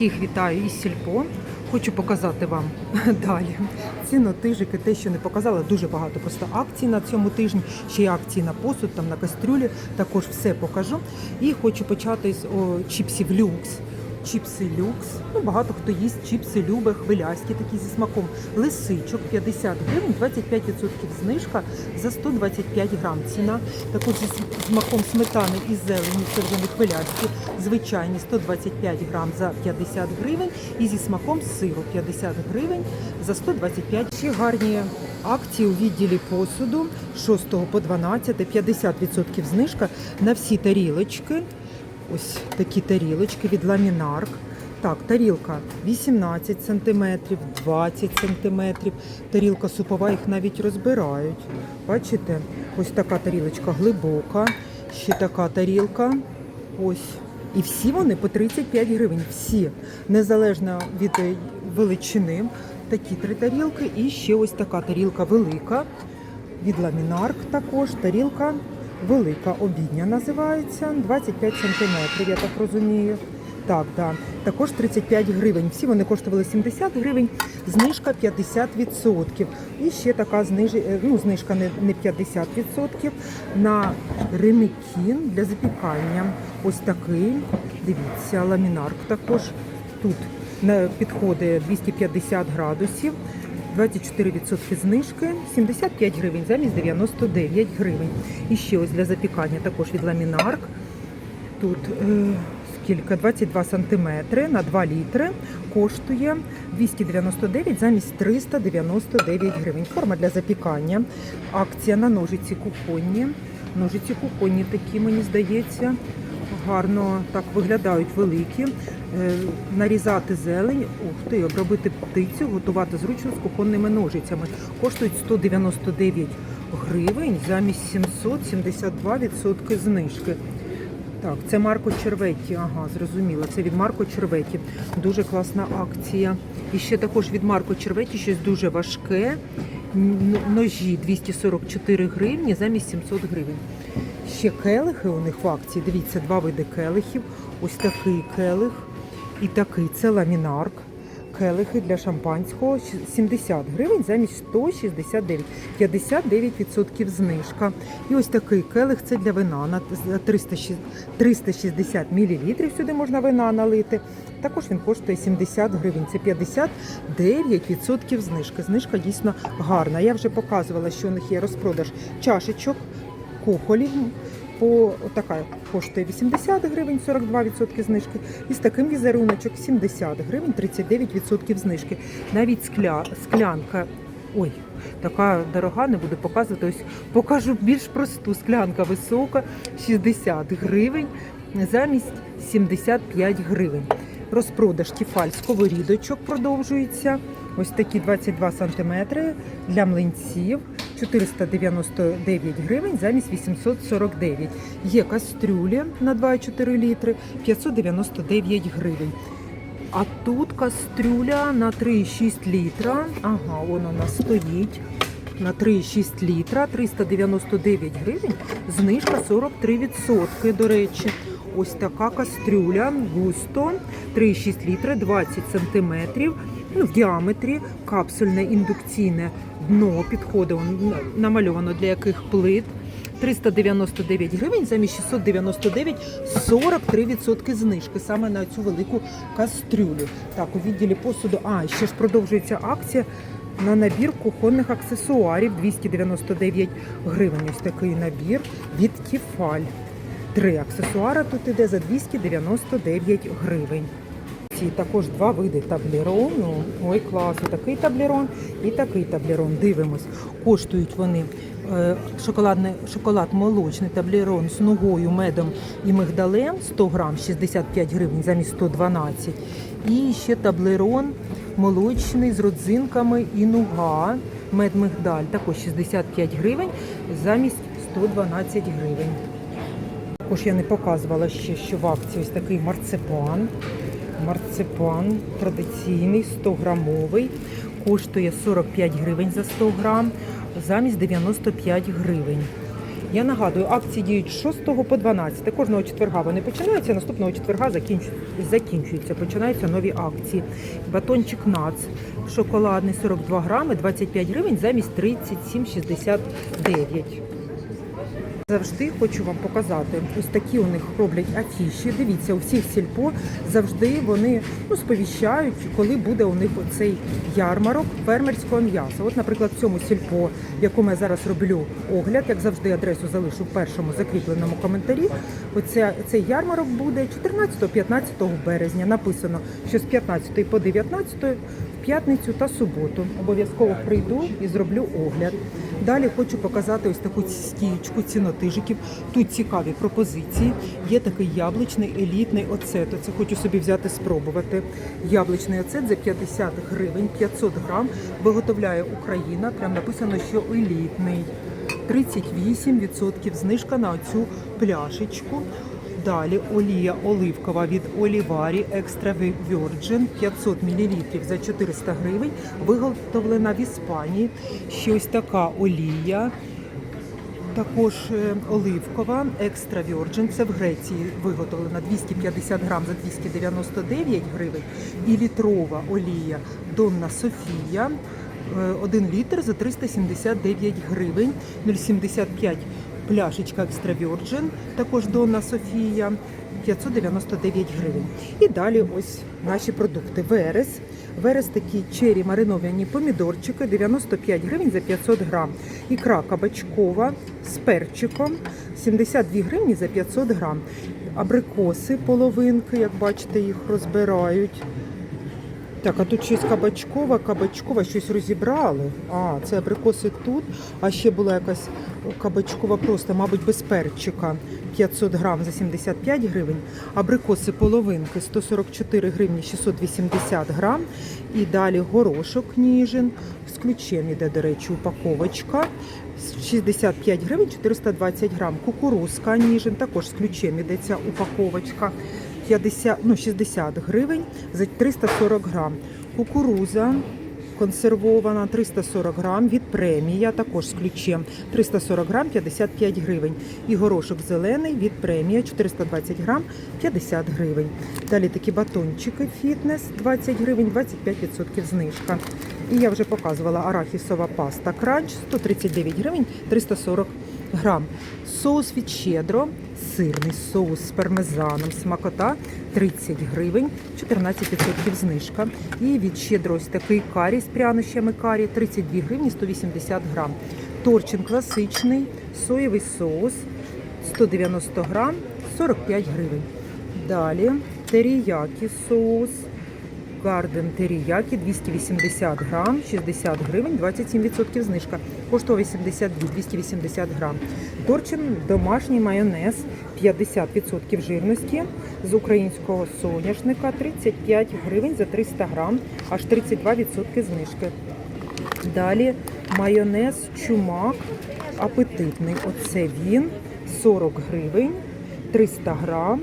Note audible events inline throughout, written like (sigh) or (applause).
Їх вітаю із сільпо. Хочу показати вам (laughs) далі. Цінотижики, те, що не показала, дуже багато просто акцій на цьому тижні. Ще й акції на посуд, там на кастрюлі. Також все покажу. І хочу почати з о, чіпсів люкс. Чіпси люкс. Ну, багато хто їсть чіпси любе, хвиляські такі зі смаком. Лисичок 50 гривень, 25% знижка за 125 грам. Ціна також зі смаком сметани і зелені, це вже не хвиляські, звичайні 125 грам за 50 гривень. І зі смаком сиру 50 гривень за 125. Ще гарні акції у відділі посуду 6 по 12, 50% знижка на всі тарілочки. Ось такі тарілочки від ламінарк. Так, тарілка 18 см, 20 см. Тарілка супова, їх навіть розбирають. Бачите? Ось така тарілочка глибока. Ще така тарілка. Ось. І всі вони по 35 гривень. Всі. Незалежно від е, величини. Такі три тарілки. І ще ось така тарілка велика. Від ламінарк також. Тарілка велика обідня називається. 25 сантиметрів, я так розумію. Так, так. Також 35 гривень. Всі вони коштували 70 гривень, знижка 50%. І ще така зниж... е, ну, знижка не, не 50% на ремикін для запікання. Ось такий. Дивіться, ламінарк також. Тут підходить 250 градусів. 24% знижки, 75 гривень замість 99 гривень. І ще ось для запікання також від ламінарк. Тут е, скільки? 22 сантиметри на 2 літри коштує 299 замість 399 гривень. Форма для запікання. Акція на ножиці кухонні. Ножиці кухонні такі, мені здається, гарно так виглядають великі. Е, Нарізати зелень, ух ти, обробити птицю, готувати зручно з кухонними ножицями. Коштують 199 гривень замість 772% знижки. Так, це Марко Черветті. Ага, зрозуміло. Це від Марко Черветті. Дуже класна акція. І ще також від Марко Черветті щось дуже важке. Ножі 244 гривні замість 700 гривень. Ще келихи у них в акції. Дивіться, два види келихів. Ось такий келих і такий. Це ламінарк. Келихи для шампанського 70 гривень замість 169. 59% знижка. І ось такий келих це для вина на 300 360 мл. Сюди можна вина налити. Також він коштує 70 гривень. Це 59% знижки. Знижка дійсно гарна. Я вже показувала, що у них є розпродаж чашечок, кухолів. По така коштує 80 гривень, 42% знижки. І з таким візеруночок 70 гривень, 39% знижки. Навіть скля, склянка. Ой, така дорога, не буду показувати. Ось покажу більш просту. Склянка висока, 60 гривень замість 75 гривень. Розпродаж тіфаль сковорідочок продовжується. Ось такі 22 сантиметри для млинців. 499 гривень замість 849. Є кастрюлі на 2,4 літри 599 гривень. А тут кастрюля на 3,6 літра. Ага, вона нас стоїть. На 3,6 літра 399 гривень, знижка 43%, до речі. Ось така кастрюля густо, 3,6 літра, 20 сантиметрів, ну, в діаметрі, капсульне індукційне дно підходить, намальовано для яких плит. 399 гривень замість 699 43% знижки саме на цю велику кастрюлю. Так, у відділі посуду. А, ще ж продовжується акція на набір кухонних аксесуарів 299 гривень. Ось такий набір від Тіфаль. Три аксесуари тут іде за 299 гривень. Ці також два види таблерону. Ой, клас, такий таблерон і такий таблерон. Дивимось. Коштують вони е, шоколадний, шоколад молочний таблерон з ногою, медом і мигдалем 100 грам 65 гривень замість 112. І ще таблерон молочний з родзинками і нуга. Мед мигдаль також 65 гривень замість 112 гривень. Також я не показувала ще, що в акції ось такий марципан. Марципан традиційний, 100 грамовий, коштує 45 гривень за 100 грам, замість 95 гривень. Я нагадую, акції діють з 6 по 12. Кожного четверга вони починаються, наступного четверга закінчуються. Починаються нові акції. Батончик НАЦ шоколадний 42 грами, 25 гривень замість 37,69. Завжди хочу вам показати. Ось такі у них роблять афіші. Дивіться, у всіх сільпо завжди вони ну, сповіщають, коли буде у них оцей ярмарок фермерського м'яса. От, наприклад, в цьому сільпо, в якому я зараз роблю огляд, як завжди, адресу залишу в першому закріпленому коментарі. Оця, цей ярмарок буде 14-15 березня. Написано, що з 15 по 19 в п'ятницю та суботу. Обов'язково прийду і зроблю огляд. Далі хочу показати ось таку стіючку цінотижиків. Тут цікаві пропозиції. Є такий яблучний елітний оцет. Це хочу собі взяти спробувати. Яблучний оцет за 50 гривень, 500 грам. Виготовляє Україна. Прям написано, що елітний. 38% знижка на оцю пляшечку. Далі олія оливкова від Оліварі Екстра Virgin 500 мл за 400 гривень. Виготовлена в Іспанії. Ще ось така олія. Також е, оливкова Екстра Virgin. Це в Греції виготовлена 250 грам за 299 гривень. І літрова олія Донна Софія. 1 літр за 379 гривень. 0,75 пляшечка Екстра Virgin, також Донна Софія. 599 гривень. І далі ось наші продукти. Верес. Верес такі чері мариновані помідорчики 95 гривень за 500 грам. Ікра кабачкова з перчиком 72 гривні за 500 грам. Абрикоси половинки, як бачите, їх розбирають. Так, а тут щось кабачкова, кабачкова, щось розібрали. А, це абрикоси тут. А ще була якась кабачкова просто, мабуть, без перчика. 500 грам за 75 гривень. Абрикоси половинки 144 гривні 680 грам. І далі горошок ніжин. З ключем іде, до речі, упаковочка. 65 гривень 420 грам. Кукурузка ніжин, також з ключем ця упаковочка. 50, ну, 60 гривень за 340 грам. Кукуруза консервована 340 грам від премія, також з ключем 340 грам 55 гривень. І горошок зелений від премія 420 грам 50 гривень. Далі такі батончики фітнес 20 гривень, 25% знижка. І я вже показувала арахісова паста кранч 139 гривень 340 грам. Соус від щедро, сирний соус з пармезаном, смакота 30 гривень, 14% знижка. І від щедро ось такий карі з прянощами карі 32 гривні 180 грам. Торчин класичний, соєвий соус 190 грам 45 гривень. Далі теріякі соус. Гарден теріякі 280 грам, 60 гривень, 27% знижка. Коштує 82, 280 грам. Торчин домашній майонез 50% жирності з українського соняшника 35 гривень за 300 грам, аж 32% знижки. Далі майонез чумак апетитний. Оце він 40 гривень, 300 грам.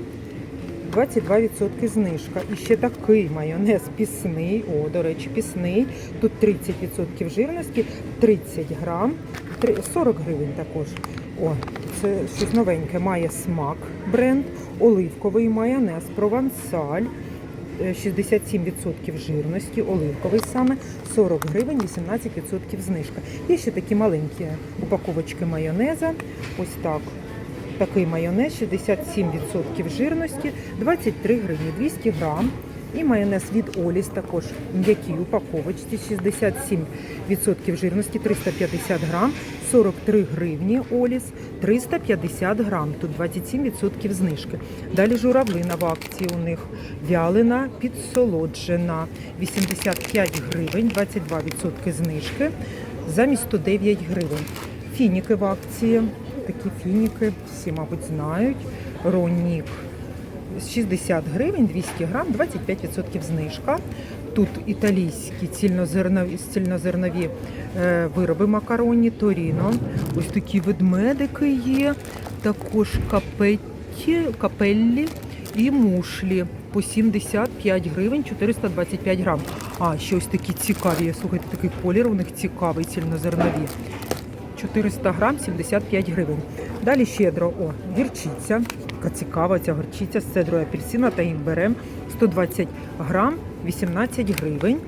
22% знижка. І ще такий майонез пісний. О, до речі, пісний. Тут 30% жирності, 30 грам, 40 гривень також. О, це щось новеньке. Має смак бренд, оливковий майонез, провансаль. е, 67% жирності, оливковий саме 40 гривень, 18% знижка. Є ще такі маленькі упаковочки майонеза. Ось так. Такий майонез 67% жирності, 23 гривні 200 грам. І майонез від Оліс також м'якій упаковочці 67% жирності, 350 грам, 43 гривні Оліс, 350 грам. Тут 27% знижки. Далі журавлина в акції у них вялена, підсолоджена, 85 гривень, 22% знижки, замість 109 гривень. Фініки в акції. Такі фініки, всі, мабуть, знають. Ронік 60 гривень, 200 грам, 25% знижка. Тут італійські цільнозернові, цільнозернові вироби макаронні, торіно. Ось такі ведмедики є. Також капетті, капеллі і мушлі по 75 гривень 425 грам. А, ще ось такі цікаві. Слухайте, такий колір у них цікавий, цільнозернові. 400 грам 75 гривень. Далі щедро, о, гірчиця. Така цікава ця горчиця з цедрою апельсина та імбирем. 120 грам, 18 гривень.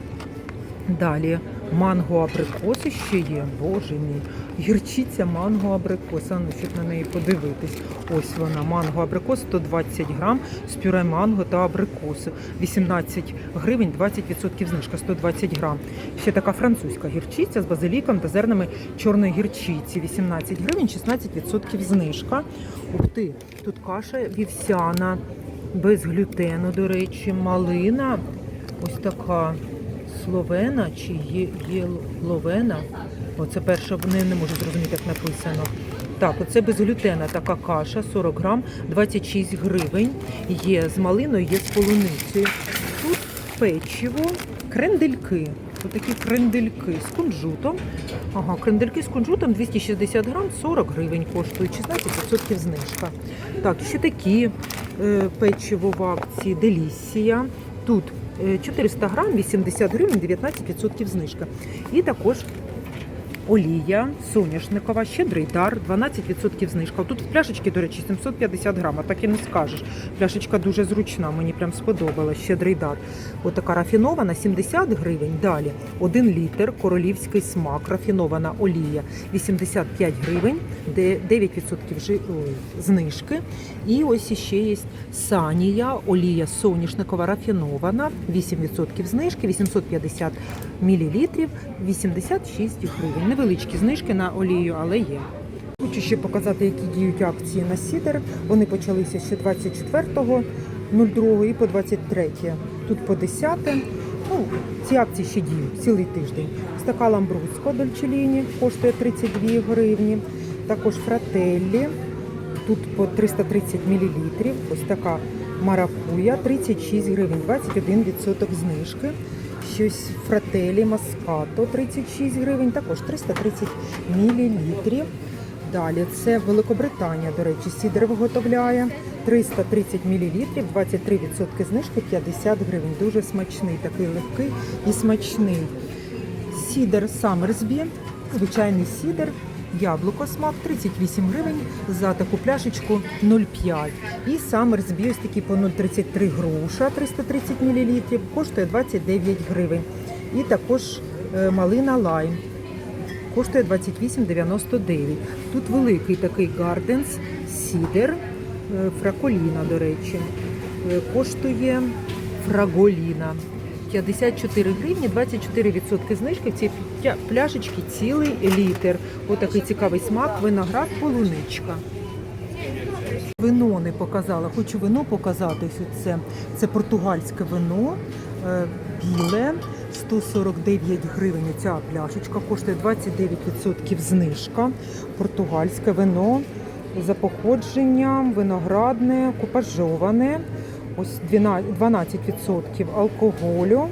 Далі манго абрикоси ще є. Боже мій. Гірчиця манго абрикоса. Ну, щоб на неї подивитись. Ось вона, манго абрикос, 120 грам з пюре манго та абрикосу. 18 гривень, 20% знижка, 120 грам. Ще така французька гірчиця з базиліком та зернами чорної гірчиці. 18 гривень, 16% знижка. Ух ти, тут каша вівсяна, без глютену, до речі, малина. Ось така словена чи є, є ловена. Оце перше не, не можу зрозуміти, як написано. Так, оце безглютена така каша, 40 грам, 26 гривень. Є з малиною, є з полуницею. Тут печиво, крендельки. Отакі крендельки з кунжутом. Ага, крендельки з кунжутом 260 грам, 40 гривень коштують, 16% знижка. Так, ще такі е, печиво в акції Делісія. Тут е, 400 грам, 80 гривень, 19% знижка. І також олія соняшникова, щедрий дар, 12% знижка. Тут в пляшечці, до речі, 750 грам, а так і не скажеш. Пляшечка дуже зручна, мені прям сподобалась, щедрий дар. Отака рафінована, 70 гривень. Далі 1 літр королівський смак, рафінована олія, 85 гривень, 9% жи- знижки. І ось іще є санія, олія соняшникова рафінована, 8% знижки, 850 мл, 86 гривень. Невеличкі знижки на олію, але є. Хочу ще показати, які діють акції на сідер. Вони почалися ще 24.02 і по 23. Тут по 10. Ну, ці акції ще діють цілий тиждень. Ось така ламбруско дольчеліні коштує 32 гривні. Також фрателлі. Тут по 330 мл. Ось така маракуя 36 гривень, 21% знижки. Щось фрателі маскато 36 гривень, також 330 мл. Далі це Великобританія, до речі, сідер виготовляє 330 мл, 23% знижки, 50 гривень. Дуже смачний, такий легкий і смачний. Сідер Саммерсбі, звичайний сідер, яблуко смак 38 гривень за таку пляшечку 0,5. І Саммерсбі ось такі по 0,33 груша 330 мл, коштує 29 гривень. І також е, малина лайм. Коштує 28,99. Тут великий такий гарденс, сідер, е, фраколіна, до речі. Е, Коштує фраголіна. 54 гривні, 24% знижки. В цій пляшечці цілий літр. Отакий цікавий смак, виноград, полуничка. Вино не показала. Хочу вино показати. Ось Це, це португальське вино, е, біле, 149 гривень. Ця пляшечка коштує 29% знижка. Португальське вино за походженням, виноградне, купажоване. Ось 12 12% алкоголю.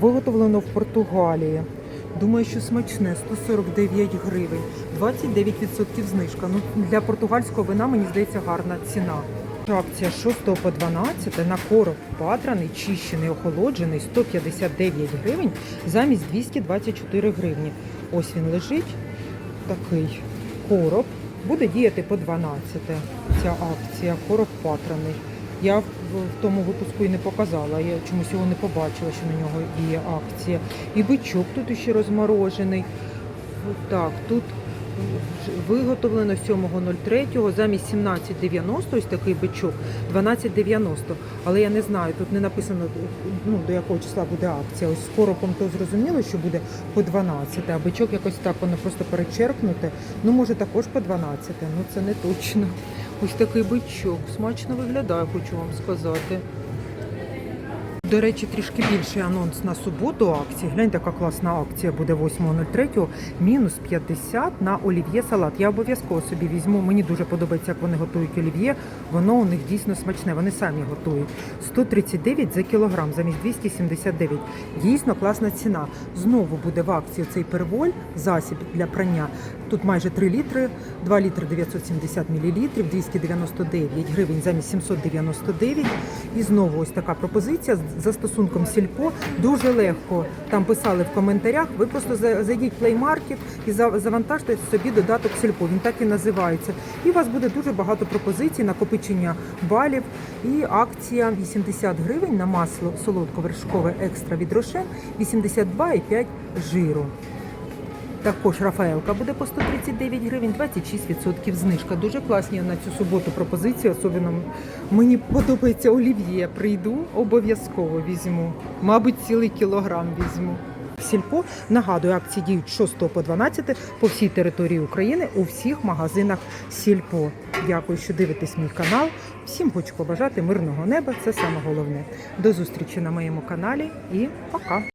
Виготовлено в Португалії. Думаю, що смачне 149 гривень, 29% знижка. Ну для португальського вина мені здається гарна ціна. Акція 6 по 12 на короб патраний, чищений, охолоджений 159 гривень замість 224 гривні. Ось він лежить, такий короб. Буде діяти по 12 ця акція, короб патраний. Я в, тому випуску і не показала, я чомусь його не побачила, що на нього є акція. І бичок тут ще розморожений. Так, тут виготовлено 7.03, замість 17,90, ось такий бичок, 12,90. Але я не знаю, тут не написано, ну, до якого числа буде акція. Ось з коропом то зрозуміло, що буде по 12, а бичок якось так, воно просто перечеркнуте. Ну, може також по 12, ну це не точно. Ось такий бичок. Смачно виглядає, хочу вам сказати. До речі, трішки більший анонс на суботу акції. Гляньте, яка класна акція буде 8.03. Мінус 50 на олів'є салат. Я обов'язково собі візьму. Мені дуже подобається, як вони готують олів'є. Воно у них дійсно смачне. Вони самі готують. 139 за кілограм замість 279. Дійсно класна ціна. Знову буде в акції цей перволь, засіб для прання. Тут майже 3 літри, 2 літри 970 мл, 299 гривень замість 799. І знову ось така пропозиція. Застосунком Сільпо. Дуже легко там писали в коментарях. Ви просто зайдіть в Play і завантажте собі додаток Сільпо. Він так і називається. І у вас буде дуже багато пропозицій, накопичення балів і акція 80 гривень на масло солодко-вершкове екстра від Рошен, 82,5 жиру. Також Рафаелка буде по 139 гривень, 26% знижка. Дуже класні на цю суботу пропозиції. Особливо мені подобається олів'є. Прийду, обов'язково візьму. Мабуть, цілий кілограм візьму. Сільпо нагадую, акції діють 6 по 12 по всій території України у всіх магазинах Сільпо. Дякую, що дивитесь мій канал. Всім хочу побажати мирного неба. Це саме головне. До зустрічі на моєму каналі і пока.